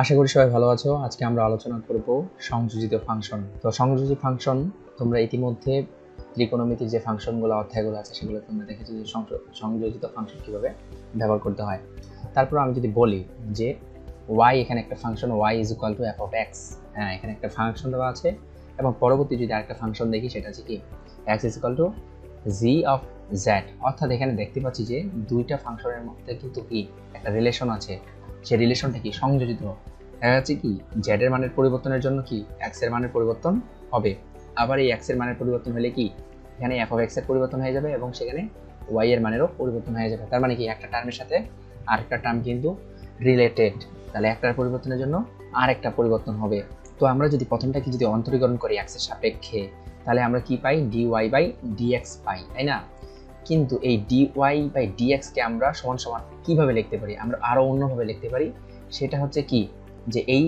আশা করি সবাই ভালো আছো। আজকে আমরা আলোচনা করব সংযোজিত ফাংশন তো সংযোজিত ফাংশন তোমরা ইতিমধ্যে ত্রিকোণমিতির যে ফাংশনগুলো অধ্যায়গুলো আছে, সেগুলো তোমরা দেখেছ যে সংযোজিত ফাংশন কীভাবে ব্যবহার করতে হয়। তারপর আমি যদি বলি যে ওয়াই এখানে একটা function Y is equal to F of X হ্যাঁ এখানে একটা ফাংশন দেওয়া আছে। এবং পরবর্তী যদি আরেকটা ফাংশন দেখি, সেটা হচ্ছে কি? X is equal to g of z অর্থাৎ এখানে দেখতে পাচ্ছি যে দুইটা ফাংশনের মধ্যে কিন্তু কি? একটা রিলেশন আছে। সেই রিলেশনটা কি সংযোজিত? দেখা যাচ্ছে কি? জেড এর মানের পরিবর্তনের জন্য কি এক্সের মানের পরিবর্তন হবে? আবার এই এক্সের মানের পরিবর্তন হলে কি? এখানে এফ অফ এক্সের পরিবর্তন হয়ে যাবে এবং সেখানে ওয়াই এর মানেরও পরিবর্তন হয়ে যাবে। তার মানে কি? একটা টার্মের সাথে আরেকটা টার্ম কিন্তু রিলেটেড তাহলে একটার পরিবর্তনের জন্য আরেকটা পরিবর্তন হবে। তো আমরা যদি প্রথমটাকে যদি অন্তরীকরণ করি এক্সের সাপেক্ষে, তাহলে আমরা কি পাই? ডি ওয়াই বাই ডিএক্স পাই, তাই না? কিন্তু এই ডি ওয়াই বাই ডিএক্সকে আমরা সমান সমান কীভাবে লিখতে পারি? আমরা আরও অন্যভাবে লিখতে পারি। সেটা হচ্ছে কি? যে এই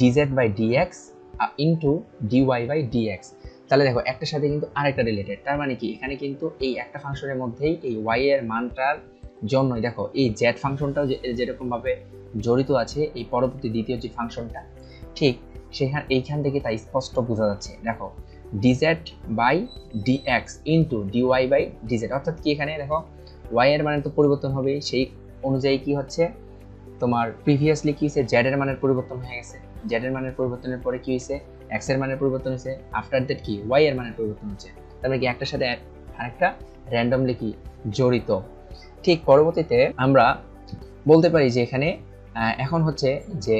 dz by dx into dy by dx তাহলে দেখো, একটার সাথে কিন্তু আরেকটা রিলেটেড তার মানে কি? এখানে কিন্তু এই একটা ফাংশনের মধ্যেই এই ওয়াই এর মানটার জন্যই দেখো, এই জেড ফাংশনটাও যে, যেরকমভাবে জড়িত আছে, এই পরবর্তী দ্বিতীয় যে ফাংশনটা, ঠিক সেখান এইখান থেকে তা স্পষ্ট বোঝা যাচ্ছে। দেখো dz by dx into dy by dz অর্থাৎ কি এখানে? দেখো ওয়াই এর মানে তো পরিবর্তন হবে, সেই অনুযায়ী কি হচ্ছে? তোমার প্রিভিয়াসলি কি হয়েছে? জেড এর মানের পরিবর্তন হয়ে গেছে। জেড এর মানের পরিবর্তনের পরে কি হয়েছে? এক্সের মানের পরিবর্তন হয়েছে। আফটার দ্যাট কি? ওয়াই এর মানের পরিবর্তন হচ্ছে। তারপরে কি একটার সাথে আরেকটা র্যান্ডমলি কি জড়িত। ঠিক পরবর্তীতে আমরা বলতে পারি যে এখানে এখন হচ্ছে যে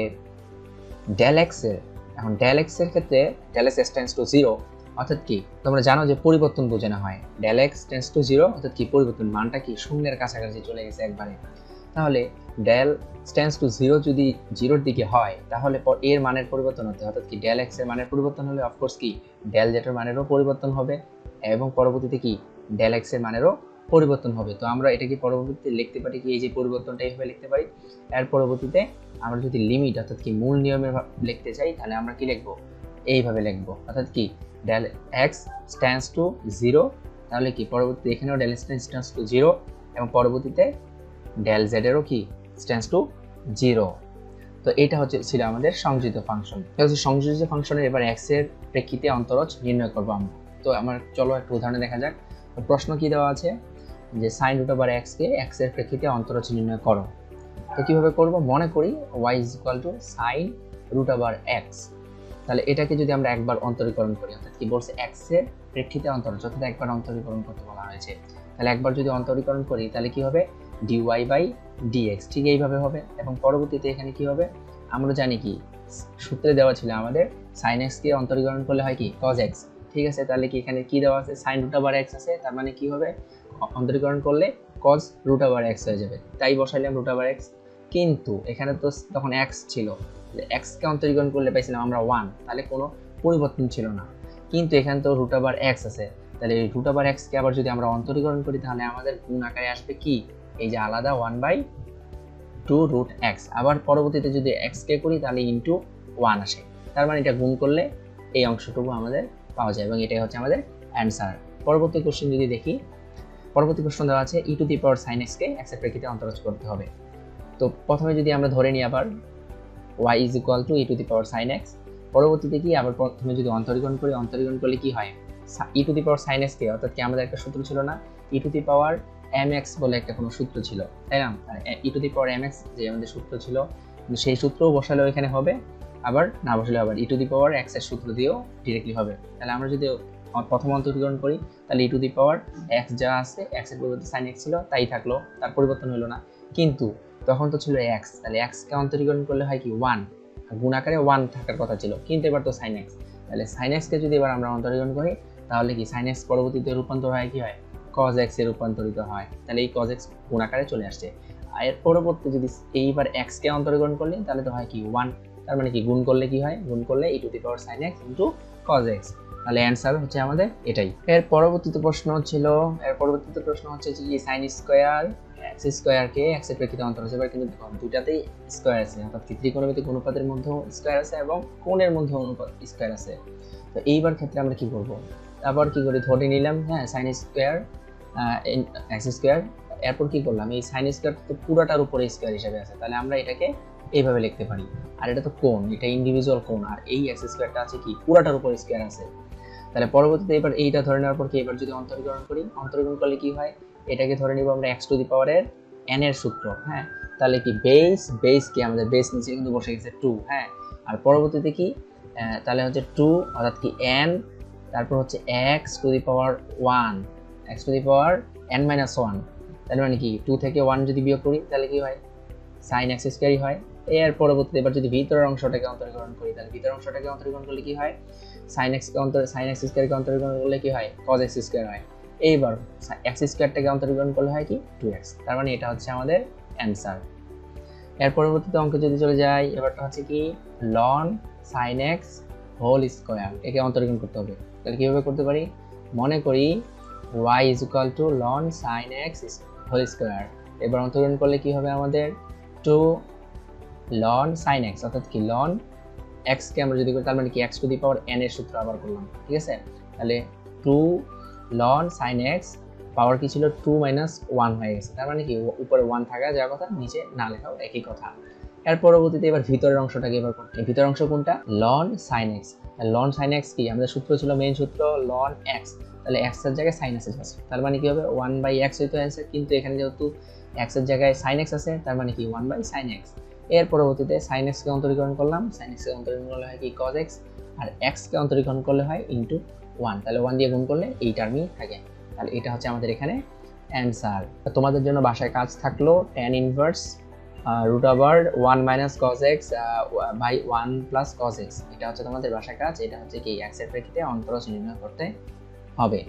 ডেল এক্সের, এখন ডেল এক্সের ক্ষেত্রে del x tends to zero অর্থাৎ কি? তোমরা জানো যে পরিবর্তন বোঝানো হয়। Del x tends to zero অর্থাৎ কি? পরিবর্তন মানটা কি? শূন্যের কাছাকাছি চলে গেছে একবারে। তাহলে ডেল স্ট্যান্স টু জিরো যদি জিরোর দিকে হয়, তাহলে এর মানের পরিবর্তন হতে অর্থাৎ কি? ডেল এক্সের মানের পরিবর্তন হলে অফকোর্স কি? ডেল জেটের মানেরও পরিবর্তন হবে এবং পরবর্তীতে কি? ডেল এক্সের মানেরও পরিবর্তন হবে। তো আমরা এটাকে পরবর্তীতে লিখতে পারি কি? এই যে পরিবর্তনটা এইভাবে লিখতে পারি। এর পরবর্তীতে আমরা যদি লিমিট অর্থাৎ কি, মূল নিয়মের ভা- লিখতে চাই, তাহলে আমরা কি লিখব? এইভাবে লিখব। অর্থাৎ কি? Del x tends to zero তাহলে কি? পরবর্তীতে এখানেও ডেল স্ট্যান্স টু জিরো এবং পরবর্তীতে ডেল জেডেরও কি? স্ট্যান্স টু জিরো তো এটা হচ্ছে, ছিল আমাদের সংযোজিত ফাংশন। হচ্ছে সংযোজিত ফাংশনের এবার এক্সের প্রেক্ষিতে অন্তরজ নির্ণয় করব আমরা। তো আমার, চলো একটা উদাহরণে দেখা যাক। প্রশ্ন কি দেওয়া আছে? যে সাইন রুট ওভার এক্স কে এক্সের প্রেক্ষিতে অন্তরজ নির্ণয় করো। তো কীভাবে করব? মনে করি y is to sine root x তাহলে এটাকে যদি আমরা একবার অন্তরীকরণ করি, অর্থাৎ কি বলছে এক্সের প্রেক্ষিতে অন্তরজ অর্থাৎ একবার অন্তরীকরণ করতে বলা হয়েছে, তাহলে একবার যদি অন্তরীকরণ করি, তাহলে কি হবে? ডিওয়াই বাই ডিএক্স ঠিক এইভাবে হবে। এবং পরবর্তীতে এখানে কি হবে? আমরা জানি কি, সূত্রে দেওয়া ছিল আমাদের সাইন এক্সকে অন্তরীকরণ করলে হয় কি? কজ এক্স ঠিক আছে, তাহলে কি এখানে কি দেওয়া আছে? সাইন রুট এক্স আছে, তার মানে কি হবে? অন্তরীকরণ করলে কজ রুট এক্স হয়ে যাবে। তাই বসাইলাম রুট এক্স কিন্তু এখানে তো তখন এক্স ছিল। এক্সকে অন্তরীকরণ করলে পাইছিলাম আমরা ওয়ান তাহলে কোনো পরিবর্তন ছিল না। কিন্তু এখানে তো রুট ওভার এক্স আছে। তাহলে এই রুট ওভার এক্সকে আবার যদি আমরা অন্তরীকরণ করি, তাহলে আমাদের গুণ আকারে আসবে কি? এই যে আলাদা one by two root x আবার পরবর্তীতে যদি এক্স কে করি, তাহলে ইন্টু ওয়ান আসে। তার মানে এটা গুণ করলে এই অংশটুকু আমাদের পাওয়া যায় এবং এটাই হচ্ছে আমাদের অ্যান্সার পরবর্তী কোশ্চেন যদি দেখি, পরবর্তী প্রশ্ন দেওয়া আছে ই টু দি পাওয়ার সাইন এক্সকে এক্সের প্রেক্ষিতে অন্তরজ করতে হবে। তো প্রথমে যদি আমরা ধরে নিই আবার y is equal to e to the power sine x পরবর্তীতে কি আবার প্রথমে যদি অন্তরীকরণ করি, অন্তরীকরণ করলে কি হয়? ই টু দি পাওয়ার সাইন এক্সকে অর্থাৎ কি আমাদের একটা সূত্র ছিল না? E to the power m x বলে একটা কোনো সূত্র ছিল, তাই না? E to the power m x যে আমাদের সূত্র ছিল সেই সূত্রও বসালে এখানে হবে, আবার না বসলে আবার ই টু দি পাওয়ার এক্সের সূত্র দিয়েও ডিরেক্টলি হবে। তাহলে আমরা যদি প্রথম অন্তরীকরণ করি, তাহলে ই টু দি পাওয়ার এক্স যা আছে এক্সের পরিবর্তে সাইন এক্স ছিল, তাই থাকল, তার পরিবর্তন হলো না। কিন্তু তখন তো ছিল এক্স তাহলে এক্সকে অন্তরীকরণ করলে হয় কি ওয়ান গুণ আকারে ওয়ান থাকার কথা ছিল। কিন্তু এবার তো সাইন এক্স তাহলে সাইন এক্সকে যদি এবার আমরা অন্তরীকরণ করি, তাহলে কি সাইন এক্স পরবর্তীতে রূপান্তর হয় কি হয়? কজ এক্সে রূপান্তরিত হয়। তাহলে এই কজ এক্স গুণাকারে চলে আসছে। আর এর পরবর্তী যদি এইবার এক্স কে অন্তরীকরণ করলে তাহলে তো হয় কি ওয়ান তার মানে কি? গুণ করলে কি হয়? গুণ করলে e to the power sine x into cos x তাহলে অ্যান্সার হচ্ছে আমাদের এটাই। এর পরবর্তীতে প্রশ্ন ছিল, এর পরবর্তীতে প্রশ্ন হচ্ছে যে সাইন স্কোয়ার এক্স স্কোয়ারকে এক্সের প্রেক্ষিতে অন্তর হচ্ছে এবার কিন্তু দুটাতেই স্কোয়ার আছে, অর্থাৎ কি? ত্রিকোণমিতিক অনুপাতের মধ্যেও স্কোয়ার আছে এবং কোণের মধ্যেও অনুপাত স্কোয়ার আছে। তো এইবার ক্ষেত্রে আমরা কি করব? তারপর কি করি? ধরে নিলাম হ্যাঁ সাইন স্কোয়ার এক্স স্কোয়ার এরপর কি করলাম? এই সাইন স্কোয়ার তো পুরোটার উপরে স্কোয়ার হিসেবে আছে। তাহলে আমরা এটাকে এইভাবে লিখতে পারি। আর এটা তো কোন এটা ইন্ডিভিজুয়াল কোণ। আর এই এক্স স্কোয়ারটা আছে কি? পুরাটার উপর স্কোয়ার আছে। তাহলে পরবর্তীতে এবার এইটা ধরে নেওয়ার পর কি এবার যদি অন্তরীকরণ করি, অন্তরীকরণ করলে কি হয়? এটাকে ধরে নিব আমরা এক্স টু দি পাওয়ারের এন এর সূত্র হ্যাঁ? তাহলে কি বেস বেস কি? আমাদের বেস নিচে কিন্তু বসে গেছে টু হ্যাঁ? আর পরবর্তীতে কি? তাহলে হচ্ছে টু অর্থাৎ কি এন তারপর হচ্ছে x to the power one x to the power n minus one তার মানে কি? টু থেকে ওয়ান যদি বিয়োগ করি, তাহলে কি হয়? সাইন এক্স স্কোয়ারই হয়। এর পরবর্তীতে এবার যদি ভিতরের অংশটাকে অন্তর্গ্রহণ করি, তাহলে ভিতরের অংশটাকে অন্তর্গ্রহণ করলে কি হয়? সাইন এক্স অন্তর সাইন এক্স স্কোয়ারকে অন্তরীকরণ করলে কি হয়? কজ এক্স স্কোয়ার হয়। এইবার এক্স স্কোয়ারটাকে অন্তর্গ্রহণ করলে হয় কি? টু এক্স তার মানে এটা হচ্ছে আমাদের অ্যান্সার এর পরবর্তীতে অঙ্ক যদি চলে যাই এবারটা হচ্ছে কি? Ln sine x whole square একে অন্তর্গ্রহণ করতে হবে। তাহলে কীভাবে করতে পারি? মনে করি y is equal to ln sine x whole square এবার অন্তর্গ্রহণ করলে কি হবে আমাদের? টু লন সাইন এক্স অর্থাৎ কি লন এক্সকে আমরা যদি করি, তার মানে কি x to the power n এর সূত্র আবার করলাম, ঠিক আছে? তাহলে two ln sine x power কি ছিল? টু মাইনাস ওয়ান হয়ে গেছে। তার মানে কি? উপরে ওয়ান থাকা যাওয়ার কথা, নিচে না লেখাও একই কথা। এর পরবর্তীতে এবার ভিতরের অংশটাকে এবার করতে ভিতরের অংশ কোনটা? Ln sine x ln sine x কি? আমাদের সূত্র ছিল মেইন সূত্র লন এক্স তাহলে এক্সের জায়গায় সাইন এক্স আছে। তার মানে কি হবে? ওয়ান বাই এক্স হইতে অ্যান্সার কিন্তু এখানে যেহেতু এক্সের জায়গায় সাইন এক্স আছে, তার মানে কি? ওয়ান বাই সাইন এক্সের পরবর্তীতে সাইন এক্সকে অন্তরীকরণ করলাম। সাইন এক্সকে অন্তরীকরণ করলে হয় কি? কজ এক্স আর এক্সকে অন্তরীকরণ করলে হয় ইন্টু ওয়ান তাহলে ওয়ান দিয়ে গুণ করলে এই টার্মই থাকে। তাহলে এটা হচ্ছে আমাদের এখানে অ্যান্সার তোমাদের জন্য বাসায় কাজ থাকল tan inverse root over one minus cos x by one plus cos x এটা হচ্ছে তোমাদের বাসায় কাজ। এটা হচ্ছে কি? এক্সের প্রেক্ষিতে অন্তরজ নির্ণয় করতে হবে।